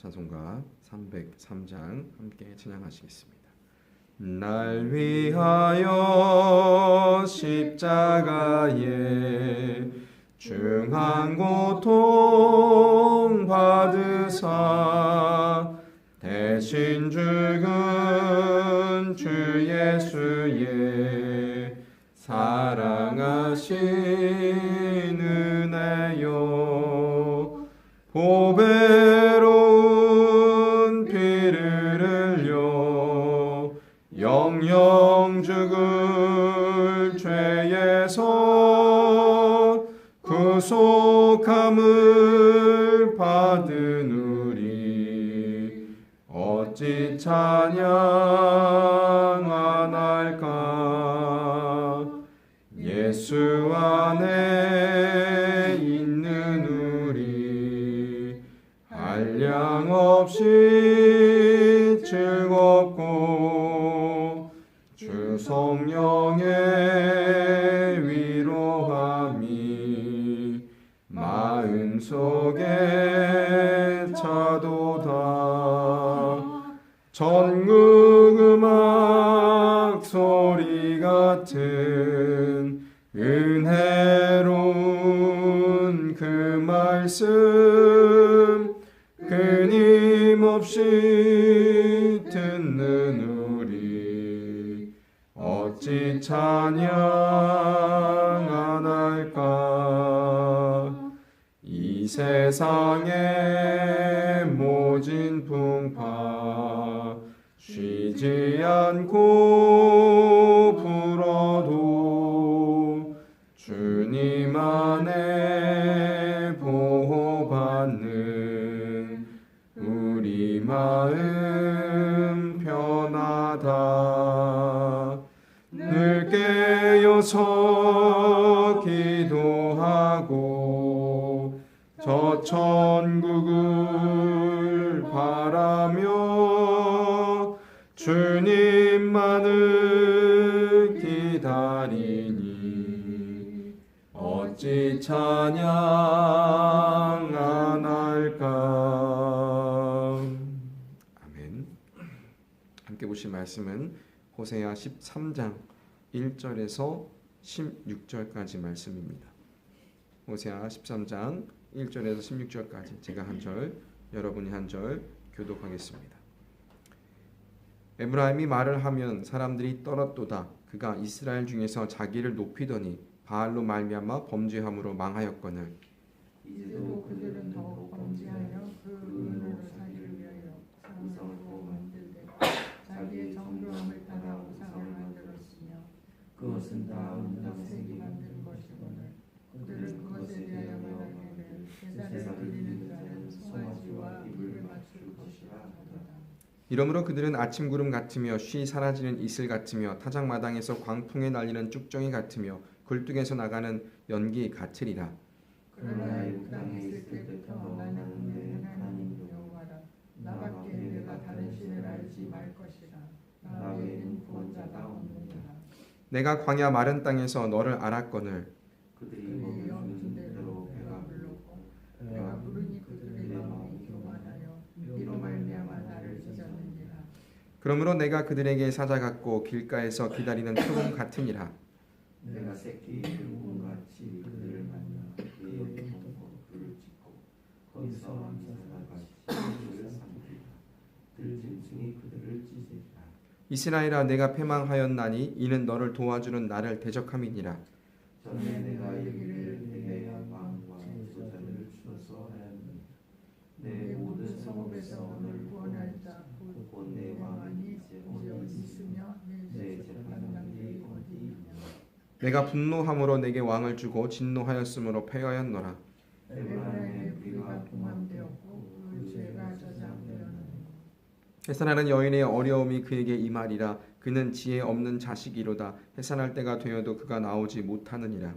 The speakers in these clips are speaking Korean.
찬송가 303장 함께 찬양하시겠습니다. 날 위하여 십자가에 중한 고통 받으사 대신 죽은 주 예수의 사랑하신 찬양 안 할까? 예수 안에 있는 우리 한량 없이 끊임없이 듣는 우리 어찌 찬양 안 할까? 이 세상 깨어서 기도하고 저 천국을 바라며 주님만을 기다리니 어찌 찬양 안 할까? 아멘. 함께 보실 말씀은 호세아 13장 1절에서 16절까지 말씀입니다. 호세아 13장 1절에서 16절까지 제가 한 절, 여러분이 한 절 교독하겠습니다. 에브라임이 말을 하면 사람들이 떨었도다. 그가 이스라엘 중에서 자기를 높이더니 바알로 말미암아 범죄함으로 망하였거늘. 이제도 그들은 더욱 범죄하여 그 은으로 자기를 위하여 상상을 만들되 자기의 정교함을 따라 우상을 만들었으며 그것은 다 은장색이 만든 것이거늘 그들은 그것에 대하여 말하기를 제사를 드리는 자는 송아지와 이불을 맞출 것이라 하더라 이러므로 그들은 아침 구름 같으며 쉬 사라지는 이슬 같으며 타작 마당에서 광풍에 날리는 쭉정이 같으며 굴뚝에서 나가는 연기 같으리라. 그러나 이 땅에 있을 때부터 나는 내 하나님 여호와라. 나밖에 내가 다른 신을 알지 말 것이라. 나 외에는 구원자가 없느니라. 내가 광야 마른 땅에서 너를 알았거늘 그러므로 내가 그들에게 사자같고 길가에서 기다리는 표범 같으니라. 내가 새끼 표범 같이 그들을 만나 그의 공포 불을 짓고 거기서 암사자같이 그들을 삼키라. 들짐승이 그들을 찢으리라. 이스라엘아 내가 패망하였나니 이는 너를 도와주는 나를 대적함이니라. 내가 분노함으로 내게 왕을 주고 진노하였으므로 패하였노라. 그 해산하는 여인의 어려움이 그에게 임하리라. 그는 지혜 없는 자식이로다. 해산할 때가 되어도 그가 나오지 못하느니라.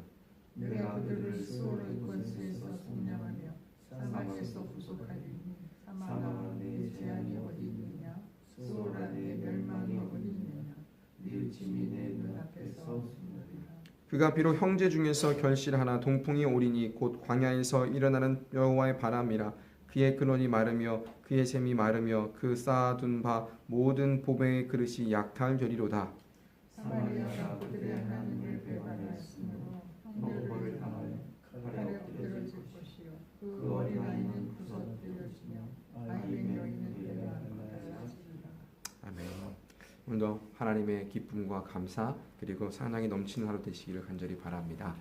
내가 그들을 수월의 권세에서 속량하며 사막에서 구속하리니 사막아 내 재앙이 어디 있느냐? 수월아 내 멸망이 어디 있느냐? 뉘우침이 내 눈앞에서 숨으리라 그가 비록 형제 중에서 결실하나 동풍이 오리니 곧 광야에서 일어나는 여호와의 바람이라 그의 근원이 마르며 그의 샘이 마르며 그 쌓아둔 바 모든 보배의 그릇이 약탈되리로다 사마리아가 그들의 하나님을 배반하였으므로 형제를 향하여 칼에 엎드려질 것이요 그 어린아이는 부서뜨려지며 아이의 여인은 배반하였으리라 아멘. 오늘도 하나님의 기쁨과 감사 그리고 사랑이 넘치는 하루 되시기를 간절히 바랍니다.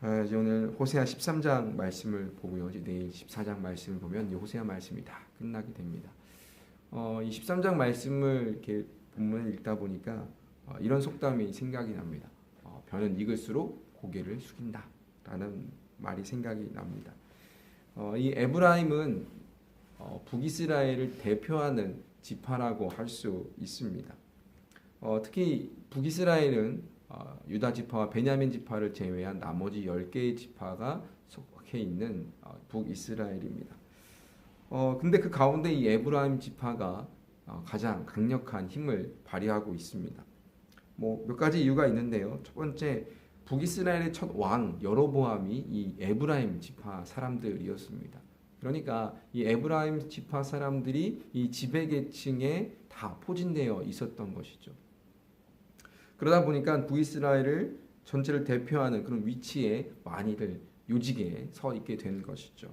아, 이제 오늘 호세아 13장 말씀을 보고요. 이제 내일 14장 말씀을 보면 이 호세아 말씀이 다 끝나게 됩니다. 어, 이 13장 말씀을 이렇게 본문을 읽다 보니까 어, 이런 속담이 생각이 납니다. 어, 변은 익을수록 고개를 숙인다라는 말이 생각이 납니다. 어, 이 에브라임은 어, 북이스라엘을 대표하는 지파라고 할 수 있습니다. 어, 특히 북이스라엘은 어, 유다 지파와 베냐민 지파를 제외한 나머지 10개의 지파가 속해 있는 어, 북이스라엘입니다. 어, 근데 그 가운데 이 에브라임 지파가 어, 가장 강력한 힘을 발휘하고 있습니다. 뭐 몇 가지 이유가 있는데요. 첫 번째 북이스라엘의 첫 왕 여로보암이 이 에브라임 지파 사람들이었습니다. 그러니까 이 에브라임 지파 사람들이 이 지배 계층에 다 포진되어 있었던 것이죠. 그러다 보니까 북이스라엘을 전체를 대표하는 그런 위치에 많이들 요직에 서 있게 된 것이죠.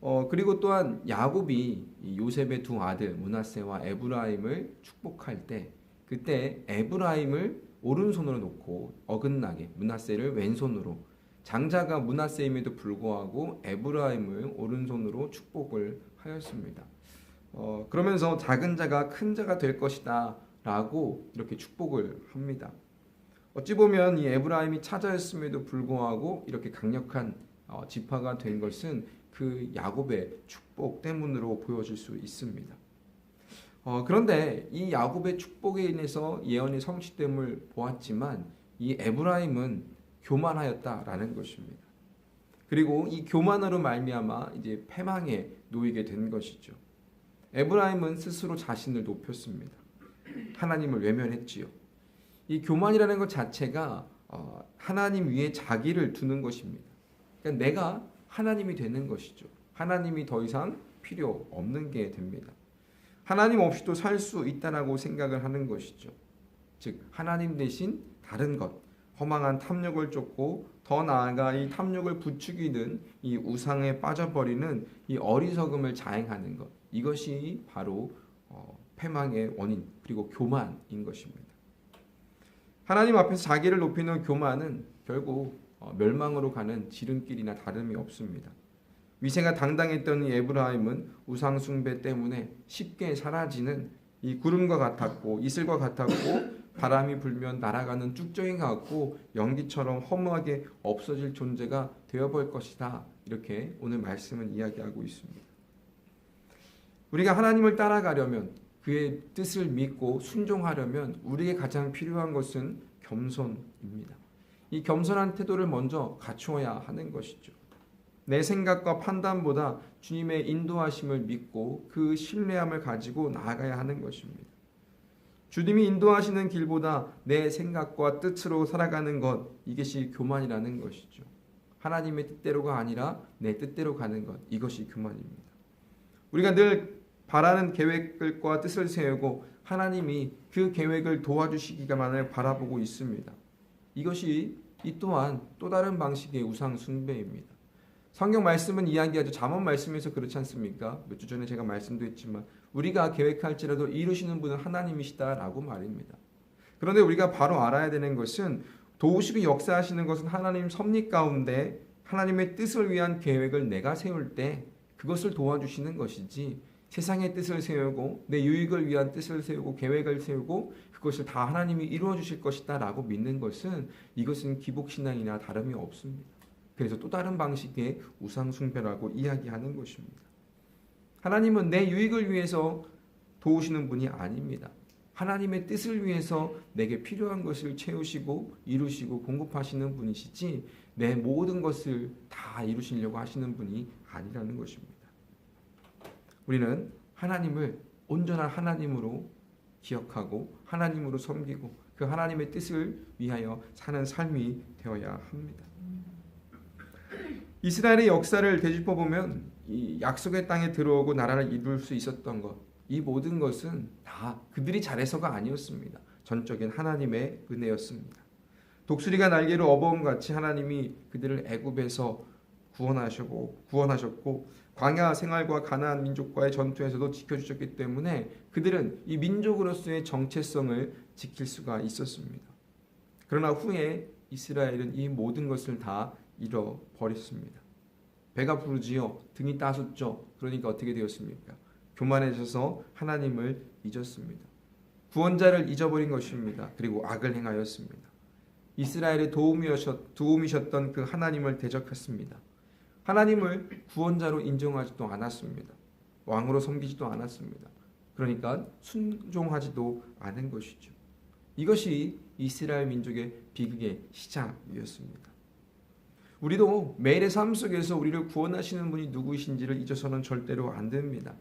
어 그리고 또한 야곱이 이 요셉의 두 아들 문하세와 에브라임을 축복할 때 그때 에브라임을 오른손으로 놓고 어긋나게 문하세를 왼손으로 장자가 문하세임에도 불구하고 에브라임을 오른손으로 축복을 하였습니다. 어, 그러면서 작은 자가 큰 자가 될 것이다 라고 이렇게 축복을 합니다. 어찌 보면 이 에브라임이 차자였음에도 불구하고 이렇게 강력한 어, 지파가 된 것은 그 야곱의 축복 때문으로 보여질 수 있습니다. 어, 그런데 이 야곱의 축복에 인해서 예언이 성취됨을 보았지만 이 에브라임은 교만하였다라는 것입니다. 그리고 이 교만으로 말미암아 이제 패망에 놓이게 된 것이죠. 에브라임은 스스로 자신을 높였습니다. 하나님을 외면했지요. 이 교만이라는 것 자체가 어, 하나님 위에 자기를 두는 것입니다. 그러니까 내가 하나님이 되는 것이죠. 하나님이 더 이상 필요 없는 게 됩니다. 하나님 없이도 살 수 있다라고 생각을 하는 것이죠. 즉 하나님 대신 다른 것, 허망한 탐욕을 쫓고 더 나아가 이 탐욕을 부추기는 이 우상에 빠져버리는 이 어리석음을 자행하는 것 이것이 바로 어, 패망의 원인 그리고 교만인 것입니다. 하나님 앞에서 자기를 높이는 교만은 결국 어, 멸망으로 가는 지름길이나 다름이 없습니다. 위세가 당당했던 이 에브라임은 우상 숭배 때문에 쉽게 사라지는 이 구름과 같았고 이슬과 같았고 바람이 불면 날아가는 쭉정이 같고 연기처럼 허무하게 없어질 존재가 되어볼 것이다. 이렇게 오늘 말씀은 이야기하고 있습니다. 우리가 하나님을 따라가려면 그의 뜻을 믿고 순종하려면 우리에게 가장 필요한 것은 겸손입니다. 이 겸손한 태도를 먼저 갖추어야 하는 것이죠. 내 생각과 판단보다 주님의 인도하심을 믿고 그 신뢰함을 가지고 나아가야 하는 것입니다. 주님이 인도하시는 길보다 내 생각과 뜻으로 살아가는 것 이것이 교만이라는 것이죠. 하나님의 뜻대로가 아니라 내 뜻대로 가는 것 이것이 교만입니다. 우리가 늘 바라는 계획과 뜻을 세우고 하나님이 그 계획을 도와주시기만을 바라보고 있습니다. 이것이 이 또한 또 다른 방식의 우상 숭배입니다. 성경 말씀은 이야기하죠. 잠언 말씀에서 그렇지 않습니까? 몇 주 전에 제가 말씀도 했지만 우리가 계획할지라도 이루시는 분은 하나님이시다라고 말입니다. 그런데 우리가 바로 알아야 되는 것은 도우시고 역사하시는 것은 하나님 섭리 가운데 하나님의 뜻을 위한 계획을 내가 세울 때 그것을 도와주시는 것이지 세상의 뜻을 세우고 내 유익을 위한 뜻을 세우고 계획을 세우고 그것을 다 하나님이 이루어 주실 것이다 라고 믿는 것은 이것은 기복 신앙이나 다름이 없습니다. 그래서 또 다른 방식의 우상 숭배라고 이야기하는 것입니다. 하나님은 내 유익을 위해서 도우시는 분이 아닙니다. 하나님의 뜻을 위해서 내게 필요한 것을 채우시고 이루시고 공급하시는 분이시지 내 모든 것을 다 이루시려고 하시는 분이 아니라는 것입니다. 우리는 하나님을 온전한 하나님으로 기억하고 하나님으로 섬기고 그 하나님의 뜻을 위하여 사는 삶이 되어야 합니다. 이스라엘의 역사를 되짚어 보면 이 약속의 땅에 들어오고 나라를 이룰 수 있었던 것, 이 모든 것은 다 그들이 잘해서가 아니었습니다. 전적인 하나님의 은혜였습니다. 독수리가 날개로 어버음 같이 하나님이 그들을 애굽에서 구원하셨고 구원하셨고 광야 생활과 가나안 민족과의 전투에서도 지켜주셨기 때문에 그들은 이 민족으로서의 정체성을 지킬 수가 있었습니다. 그러나 후에 이스라엘은 이 모든 것을 다 잃어버렸습니다. 배가 부르지요. 등이 따숩죠. 그러니까 어떻게 되었습니까? 교만해져서 하나님을 잊었습니다. 구원자를 잊어버린 것입니다. 그리고 악을 행하였습니다. 이스라엘의 도움이셨, 도움이셨던 그 하나님을 대적했습니다. 하나님을 구원자로 인정하지도 않았습니다. 왕으로 섬기지도 않았습니다. 그러니까 순종하지도 않은 것이죠. 이것이 이스라엘 민족의 비극의 시작이었습니다. 우리도 매일의 삶 속에서 우리를 구원하시는 분이 누구이신지를 잊어서는 절대로 안 됩니다.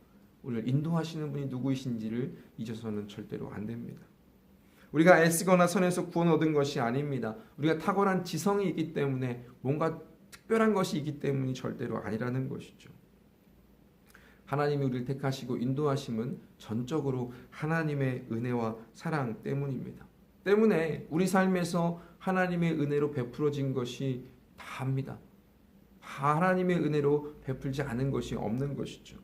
우리를 인도하시는 분이 누구이신지를 잊어서는 절대로 안 됩니다. 우리가 애쓰거나 선에서 구원 얻은 것이 아닙니다. 우리가 탁월한 지성이 있기 때문에 뭔가 특별한 것이 있기 때문이 절대로 아니라는 것이죠. 하나님이 우리를 택하시고 인도하심은 전적으로 하나님의 은혜와 사랑 때문입니다. 때문에 우리 삶에서 하나님의 은혜로 베풀어진 것이 다합니다. 하나님의 은혜로 베풀지 않은 것이 없는 것이죠.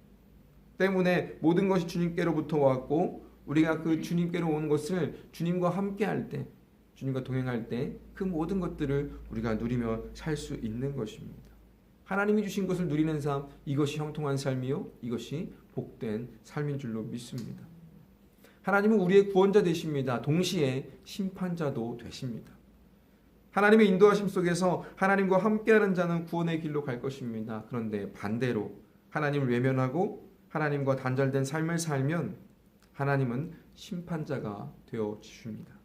때문에 모든 것이 주님께로부터 왔고 우리가 그 주님께로 온 것을 주님과 함께 할 때, 주님과 동행할 때 그 모든 것들을 우리가 누리며 살 수 있는 것입니다. 하나님이 주신 것을 누리는 삶, 이것이 형통한 삶이요, 이것이 복된 삶인 줄로 믿습니다. 하나님은 우리의 구원자 되십니다. 동시에 심판자도 되십니다. 하나님의 인도하심 속에서 하나님과 함께하는 자는 구원의 길로 갈 것입니다. 그런데 반대로 하나님을 외면하고 하나님과 단절된 삶을 살면 하나님은 심판자가 되어 주십니다.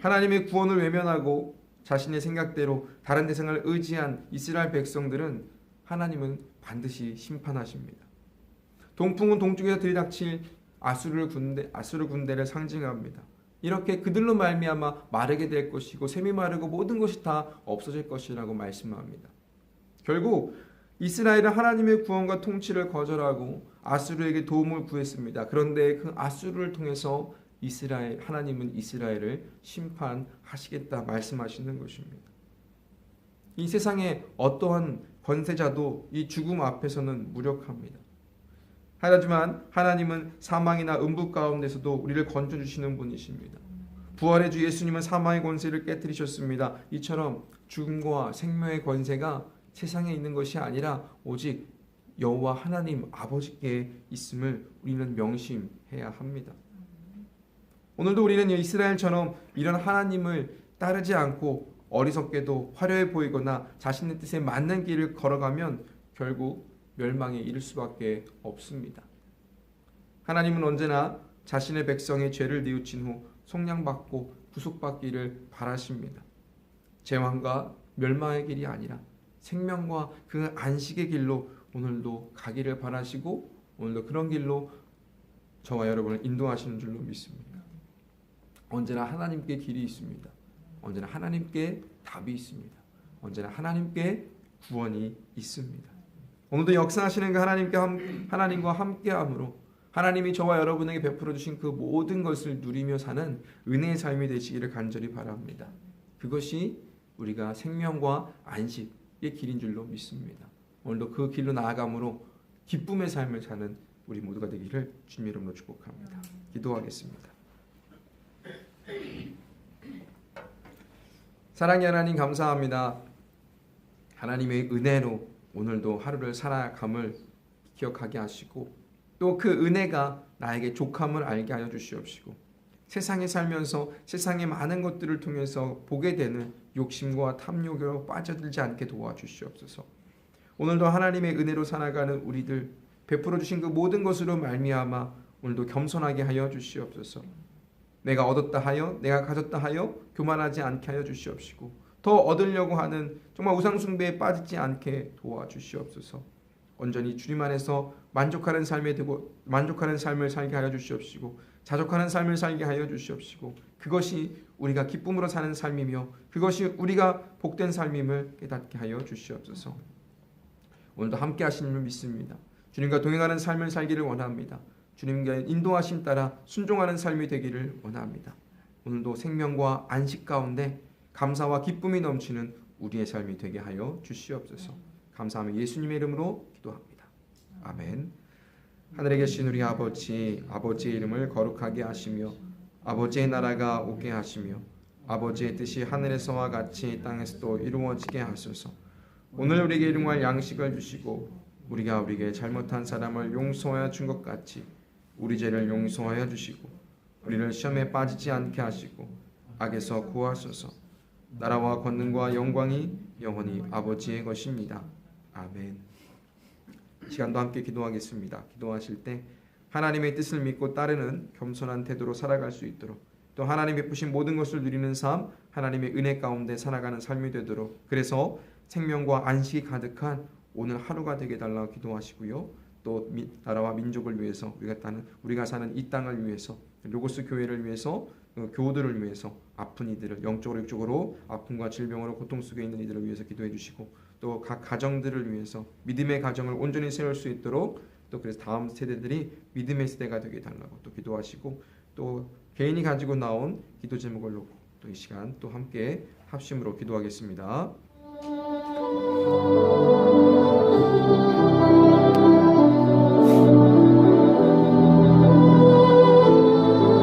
하나님의 구원을 외면하고 자신의 생각대로 다른 대상을 의지한 이스라엘 백성들은 하나님은 반드시 심판하십니다. 동풍은 동쪽에서 들이닥칠 아수르 군대 아수르 군대를 상징합니다. 이렇게 그들로 말미암아 마르게 될 것이고 샘이 마르고 모든 것이 다 없어질 것이라고 말씀합니다. 결국 이스라엘은 하나님의 구원과 통치를 거절하고 아수르에게 도움을 구했습니다. 그런데 그 아수르를 통해서 이스라엘 하나님은 이스라엘을 심판하시겠다 말씀하시는 것입니다. 이 세상에 어떠한 권세자도 이 죽음 앞에서는 무력합니다. 하지만 하나님은 사망이나 음부 가운데서도 우리를 건져 주시는 분이십니다. 부활의 주 예수님은 사망의 권세를 깨뜨리셨습니다. 이처럼 죽음과 생명의 권세가 세상에 있는 것이 아니라 오직 여호와 하나님 아버지께 있음을 우리는 명심해야 합니다. 오늘도 우리는 이스라엘처럼 이런 하나님을 따르지 않고 어리석게도 화려해 보이거나 자신의 뜻에 맞는 길을 걸어가면 결국 멸망에 이를 수밖에 없습니다. 하나님은 언제나 자신의 백성의 죄를 뉘우친 후 속량받고 구속받기를 바라십니다. 재앙과 멸망의 길이 아니라 생명과 그 안식의 길로 오늘도 가기를 바라시고 오늘도 그런 길로 저와 여러분을 인도하시는 줄로 믿습니다. 언제나 하나님께 길이 있습니다. 언제나 하나님께 답이 있습니다. 언제나 하나님께 구원이 있습니다. 오늘도 역사하시는 그 하나님께 함, 하나님과 함께함으로 하나님이 저와 여러분에게 베풀어 주신 그 모든 것을 누리며 사는 은혜의 삶이 되시기를 간절히 바랍니다. 그것이 우리가 생명과 안식의 길인 줄로 믿습니다. 오늘도 그 길로 나아감으로 기쁨의 삶을 사는 우리 모두가 되기를 주님 이름으로 축복합니다. 기도하겠습니다. 사랑의 하나님 감사합니다. 하나님의 은혜로 오늘도 하루를 살아감을 기억하게 하시고 또 그 은혜가 나에게 족함을 알게 하여 주시옵시고 세상에 살면서 세상의 많은 것들을 통해서 보게 되는 욕심과 탐욕으로 빠져들지 않게 도와주시옵소서. 오늘도 하나님의 은혜로 살아가는 우리들 베풀어 주신 그 모든 것으로 말미암아 오늘도 겸손하게 하여 주시옵소서. 내가 얻었다 하여 내가 가졌다 하여 교만하지 않게 하여 주시옵시고 더 얻으려고 하는 정말 우상 숭배에 빠지지 않게 도와주시옵소서. 온전히 주님 안에서 만족하는 삶에 되고 만족하는 삶을 살게 하여 주시옵시고 자족하는 삶을 살게 하여 주시옵시고 그것이 우리가 기쁨으로 사는 삶이며 그것이 우리가 복된 삶임을 깨닫게 하여 주시옵소서. 오늘도 함께 하시는 줄 믿습니다. 주님과 동행하는 삶을 살기를 원합니다. 주님께 인도하심 따라 순종하는 삶이 되기를 원합니다. 오늘도 생명과 안식 가운데 감사와 기쁨이 넘치는 우리의 삶이 되게 하여 주시옵소서. 감사하며 예수님의 이름으로 기도합니다. 아멘. 하늘에 계신 우리 아버지, 아버지의 이름을 거룩하게 하시며 아버지의 나라가 오게 하시며 아버지의 뜻이 하늘에서와 같이 땅에서도 이루어지게 하소서. 오늘 우리에게 일용할 양식을 주시고 우리가 우리에게 잘못한 사람을 용서하여 준 것 같이 우리 죄를 용서하여 주시고 우리를 시험에 빠지지 않게 하시고 악에서 구하소서. 나라와 권능과 영광이 영원히 아버지의 것입니다. 아멘. 이 시간도 함께 기도하겠습니다. 기도하실 때 하나님의 뜻을 믿고 따르는 겸손한 태도로 살아갈 수 있도록 또 하나님 베푸신 모든 것을 누리는 삶, 하나님의 은혜 가운데 살아가는 삶이 되도록 그래서 생명과 안식이 가득한 오늘 하루가 되게 달라고 기도하시고요. 또 미- 나라와 민족을 위해서 우리가 사는 우리가 사는 이 땅을 위해서 로고스 교회를 위해서 어, 교우들을 위해서 아픈 이들을 영적으로 육적으로 아픔과 질병으로 고통 속에 있는 이들을 위해서 기도해 주시고 또 각 가정들을 위해서 믿음의 가정을 온전히 세울 수 있도록 또 그래서 다음 세대들이 믿음의 세대가 되게 달라고 또 기도하시고 또 개인이 가지고 나온 기도 제목을 놓고 또 이 시간 또 함께 합심으로 기도하겠습니다.